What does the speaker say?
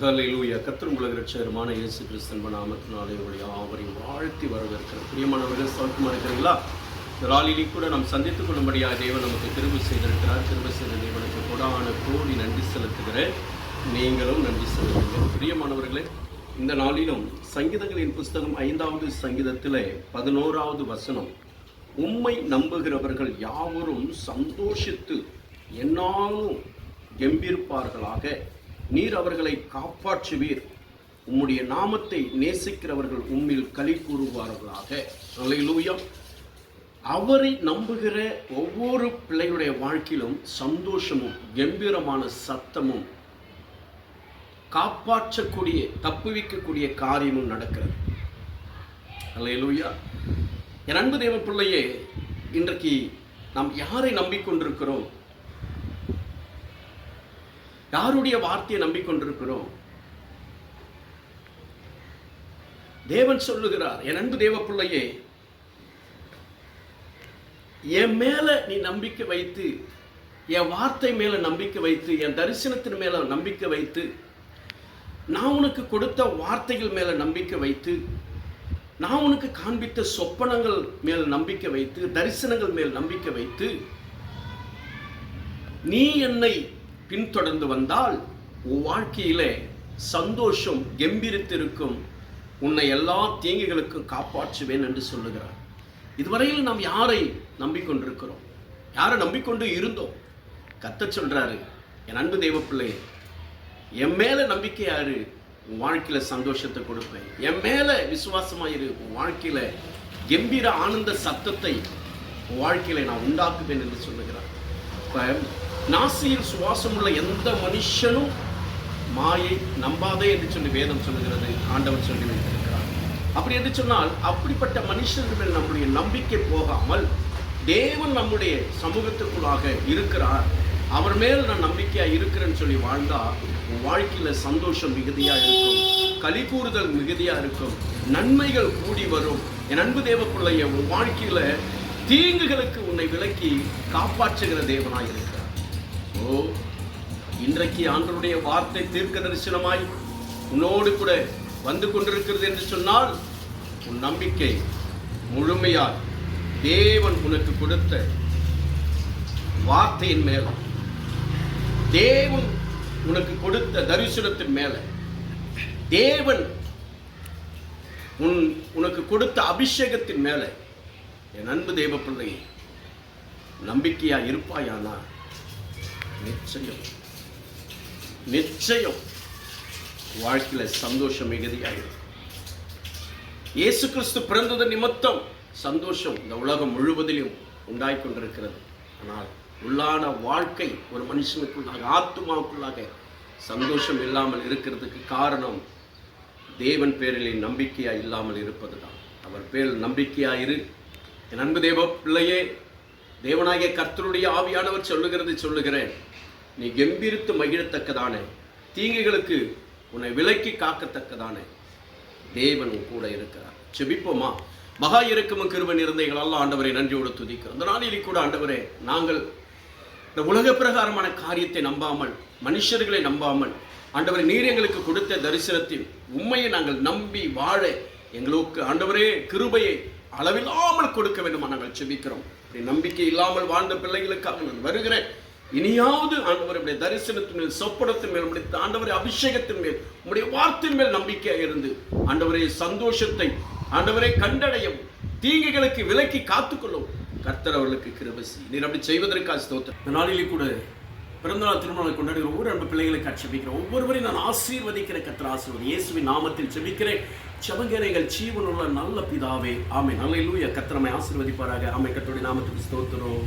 ஹalleluya கர்த்தர் உலக ரட்சகருமான இயேசு கிறிஸ்தன் நாமத்தினாலே உங்களை யாவரையும் வாழ்த்தி வரவேற்கிறேன் பிரியமானவர்கள் சௌக்கியமாக இருக்கிறீங்களா இந்த நாளிலே கூட நாம் சந்தித்துக் கொள்ளும்படியாக தேவன் நமக்கு திரும்ப செய்திருக்கிறார். திரும்ப செய்த தேவனுக்கு கொடான கோடி நன்றி செலுத்துகிறேன். நீங்களும் நன்றி செலுத்துங்கள். பிரியமானவர்களே இந்த நாளிலும் சங்கீதங்களின் புஸ்தகம் ஐந்தாவது சங்கீதத்திலே பதினோராவது வசனம் உம்மை நம்புகிறவர்கள் யாவரும் சந்தோஷித்து என்னாலும் கெம்பிருப்பார்களாக. நீர் அவர்களை காப்பாற்றுவீர். உம்முடைய நாமத்தை நேசிக்கிறவர்கள் உம்மில் களி கூறுவார்களாக. அலையிலூயம் அவரை நம்புகிற ஒவ்வொரு பிள்ளையுடைய வாழ்க்கையிலும் சந்தோஷமும் கம்பீரமான சத்தமும் காப்பாற்றக்கூடிய தப்புவிக்கக்கூடிய காரியமும் நடக்கிறது. அலையிலூயா என் அன்பு தேவ பிள்ளையே இன்றைக்கு நாம் யாரை நம்பிக்கொண்டிருக்கிறோம்? யாருடைய வார்த்தையை நம்பிக்கொண்டிருக்கிறோம்? தேவன் சொல்லுகிறார் என் அன்பு தேவ பிள்ளையே என் மேல நீ நம்பிக்கை வைத்து என் வார்த்தை மேல நம்பிக்கை வைத்து என் தரிசனத்தின் மேல நம்பிக்கை வைத்து நான் உனக்கு கொடுத்த வார்த்தைகள் மேல நம்பிக்கை வைத்து நான் உனக்கு காண்பித்த சொப்பனங்கள் மேல் நம்பிக்கை வைத்து தரிசனங்கள் மேல் நம்பிக்கை வைத்து நீ என்னை பின்தொடர்ந்து வந்தால் உன் வாழ்க்கையிலே சந்தோஷம் கம்பீரித்திருக்கும். உன்னை எல்லா தீங்குகளுக்கும் காப்பாற்றுவேன் என்று சொல்லுகிறார். இதுவரையில் நாம் யாரை நம்பிக்கொண்டிருக்கிறோம்? யாரை நம்பிக்கொண்டு இருந்தோம்? கத்த சொல்றாரு என் அன்பு தெய்வ பிள்ளையே என் நம்பிக்கை நம்பிக்கையாரு உன் வாழ்க்கையில சந்தோஷத்தை கொடுப்பேன். என் மேலே விசுவாசமாயிரு உன் வாழ்க்கையில கம்பீர ஆனந்த சத்தத்தை உன் வாழ்க்கையில நான் உண்டாக்குவேன் என்று சொல்லுகிறார். இப்போ நாசியில் சுவாசம் உள்ள எந்த மனுஷனும் மாயை நம்பாதே என்று சொல்லி வேதம் சொல்லுகிறது ஆண்டவர் சொல்லி வைத்திருக்கிறார். அப்படி என்று சொன்னால் அப்படிப்பட்ட மனுஷர்கள் மேல் நம்முடைய நம்பிக்கை போகாமல் தேவன் நம்முடைய சமூகத்துக்குள்ளாக இருக்கிறார். அவர் மேல் நான் நம்பிக்கையா இருக்கிறேன்னு சொல்லி வாழ்ந்தா உன் வாழ்க்கையில சந்தோஷம் மிகுதியா இருக்கும் களி கூறுதல் மிகுதியா இருக்கும் நன்மைகள் கூடி வரும். என் அன்பு தேவ பிள்ளைய உன் வாழ்க்கையில தீங்குகளுக்கு உன்னை விலக்கி காப்பாற்றுகிற தேவனாக இருக்கும் ஓ இன்றைக்கு ஆண்டருடைய வார்த்தை தீர்க்க தரிசனமாய் உன்னோடு கூட வந்து கொண்டிருக்கிறது என்று சொன்னால் உன் நம்பிக்கை முழுமையால் தேவன் உனக்கு கொடுத்த வார்த்தையின் மேல தேவன் உனக்கு கொடுத்த தரிசனத்தின் மேல தேவன் உன் உனக்கு கொடுத்த அபிஷேகத்தின் மேல என் அன்பு தேவ பிள்ளை நம்பிக்கையா இருப்பாயானா நிச்சயம். நிச்சயம். வாழ்க்கையில சந்தோஷம் மிகுதியாகிறது இயேசு கிறிஸ்து பிறந்தது நிமித்தம் சந்தோஷம் இந்த உலகம் முழுவதிலும் உண்டாய் கொண்டிருக்கிறது ஆனால் உள்ளான வாழ்க்கை ஒரு மனுஷனுக்குள்ளாக ஆத்மாவுக்குள்ளாக சந்தோஷம் இல்லாமல் இருக்கிறதுக்கு காரணம் தேவன் பேரில் நம்பிக்கையா இல்லாமல் இருப்பது தான் அவர் பேரில் நம்பிக்கையா இரு. என் அன்பு தேவ பிள்ளையே தேவனாகிய கர்த்தருடைய ஆவியானவர் சொல்லுகிறது சொல்லுகிறேன். நீ கம்பீரித்து மகிழத்தக்கதானே. தீங்குகளுக்கு உன்னை விலக்கி காக்கத்தக்கதானே. தேவன் கூட இருக்கிறார். செபிப்போமா? மகா இறக்கமும் கிருப நிறைந்தைகள். ஆண்டவரை நன்றியோடு துதிக்கிறோம். அந்த நாளிலே கூட ஆண்டவரே நாங்கள் இந்த உலக பிரகாரமான காரியத்தை நம்பாமல் மனுஷர்களை நம்பாமல் ஆண்டவரை நீர் எங்களுக்கு கொடுத்த தரிசனத்தின் உண்மையை நாங்கள் நம்பி வாழ எங்களுக்கு ஆண்டவரே கிருபையை அளவில்லாமல் கொடுக்க வேண்டுமா நாங்கள் செபிக்கிறோம்? அப்படி நம்பிக்கை இல்லாமல் வாழ்ந்த பிள்ளைகளுக்காக நான் வருகிறேன். இனியாவது ஆண்டவருடைய தரிசனத்தின் மேல் சொப்பனத்தின் மேல் உடைய ஆண்டவரை அபிஷேகத்தின் மேல் உடைய வார்த்தையின் மேல் நம்பிக்கையாக இருந்து ஆண்டவரே சந்தோஷத்தை ஆண்டவரை கண்டடையும் தீங்குகளுக்கு விலக்கி காத்துக்கொள்ளும். கர்த்தர் அவர்களுக்கு கிருபசி நீர் அப்படி செய்வதற்காக ஸ்தோத்திரம். நாளிலே கூட பிறந்தநாள் திருமணம் கொண்டாடுகிற ஒவ்வொரு அன்பு பிள்ளைகளை செபிக்கிறேன் ஒவ்வொருவரையும் நான் ஆசீர்வதிக்கிற கத்திர ஆசீர்வதி. இயேசுவின் நாமத்தில் செபிக்கிறேன் செபங்கரைகள் ஜீவனுள்ள நல்ல பிதாவே. ஆமை நல்ல இல்லூய கத்திரமை ஆசீர்வதிப்பாராக. ஆமை கத்தோடைய நாமத்துக்கு ஸ்தோத்திரம்.